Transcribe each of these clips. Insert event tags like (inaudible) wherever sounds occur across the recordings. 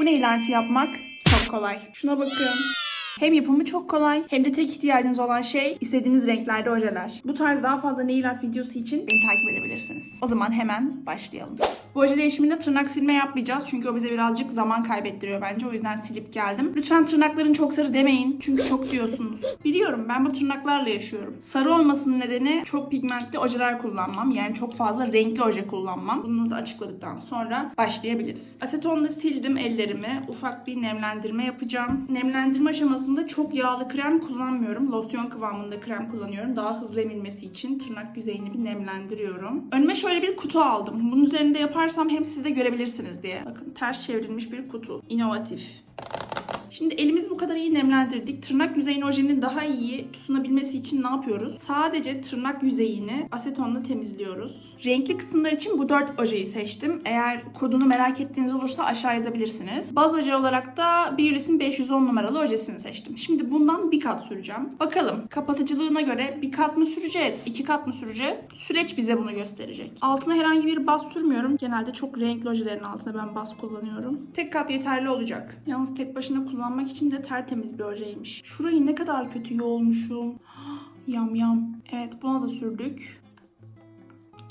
Bu nail art'ı yapmak çok kolay. Şuna bakın. Hem yapımı çok kolay hem de tek ihtiyacınız olan şey istediğiniz renklerde ojeler. Bu tarz daha fazla nail art videosu için beni takip edebilirsiniz. O zaman hemen başlayalım. Bu oje değişiminde tırnak silme yapmayacağız çünkü o bize birazcık zaman kaybettiriyor bence. O yüzden silip geldim. Lütfen tırnakların çok sarı demeyin çünkü çok diyorsunuz. Biliyorum ben bu tırnaklarla yaşıyorum. Sarı olmasının nedeni çok pigmentli ojeler kullanmam. Yani çok fazla renkli oje kullanmam. Bunu da açıkladıktan sonra başlayabiliriz. Asetonla sildim ellerimi. Ufak bir nemlendirme yapacağım. Nemlendirme aşamasında çok yağlı krem kullanmıyorum. Losyon kıvamında krem kullanıyorum. Daha hızlı emilmesi için tırnak yüzeyini bir nemlendiriyorum. Önüme şöyle bir kutu aldım. Bunun üzerinde yaparsam hem siz de görebilirsiniz diye. Bakın ters çevrilmiş bir kutu. İnovatif. Şimdi elimizi bu kadar iyi nemlendirdik. Tırnak yüzeyinin ojenin daha iyi tutunabilmesi için ne yapıyoruz? Sadece tırnak yüzeyini asetonla temizliyoruz. Renkli kısımlar için bu dört ojeyi seçtim. Eğer kodunu merak ettiğiniz olursa aşağı yazabilirsiniz. Baz oje olarak da Beulis'in 510 numaralı ojesini seçtim. Şimdi bundan bir kat süreceğim. Bakalım kapatıcılığına göre bir kat mı süreceğiz, iki kat mı süreceğiz? Süreç bize bunu gösterecek. Altına herhangi bir baz sürmüyorum. Genelde çok renkli ojelerin altına ben baz kullanıyorum. Tek kat yeterli olacak. Yalnız tek başına kullanmak için de tertemiz bir ojeymiş. Şurayı ne kadar kötü yoğulmuşum. (gasps) Yam yam. Evet buna da sürdük.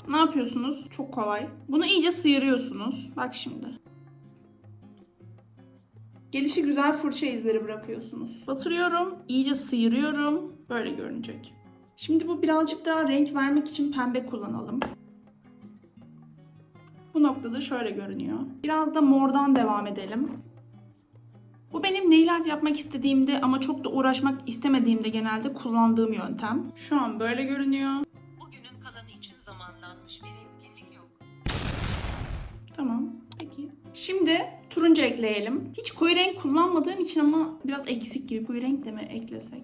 Ne yapıyorsunuz? Çok kolay. Bunu iyice sıyırıyorsunuz. Bak şimdi. Gelişi güzel fırça izleri bırakıyorsunuz. Batırıyorum, iyice sıyırıyorum. Böyle görünecek. Şimdi bu birazcık daha renk vermek için pembe kullanalım. Bu noktada şöyle görünüyor. Biraz da mordan devam edelim. Bu benim nail art yapmak istediğimde ama çok da uğraşmak istemediğimde genelde kullandığım yöntem. Şu an böyle görünüyor. Bugünün kalanı için zamanlanmış bir etkinlik yok. Tamam. Peki. Şimdi turuncu ekleyelim. Hiç koyu renk kullanmadığım için ama biraz eksik gibi. Koyu renk de mi eklesek?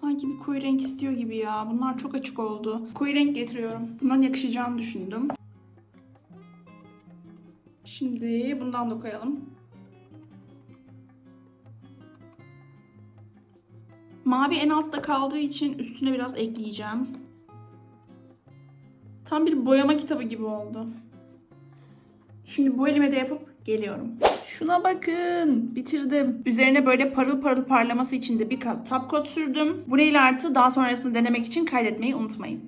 Sanki bir koyu renk istiyor gibi ya. Bunlar çok açık oldu. Koyu renk getiriyorum. Bunların yakışacağını düşündüm. Şimdi bundan da koyalım. Mavi en altta kaldığı için üstüne biraz ekleyeceğim. Tam bir boyama kitabı gibi oldu. Şimdi bu elime de yapıp geliyorum. Şuna bakın. Bitirdim. Üzerine böyle parıl parıl parlaması için de bir kat top coat sürdüm. Bu nail art'ı daha sonrasında denemek için kaydetmeyi unutmayın.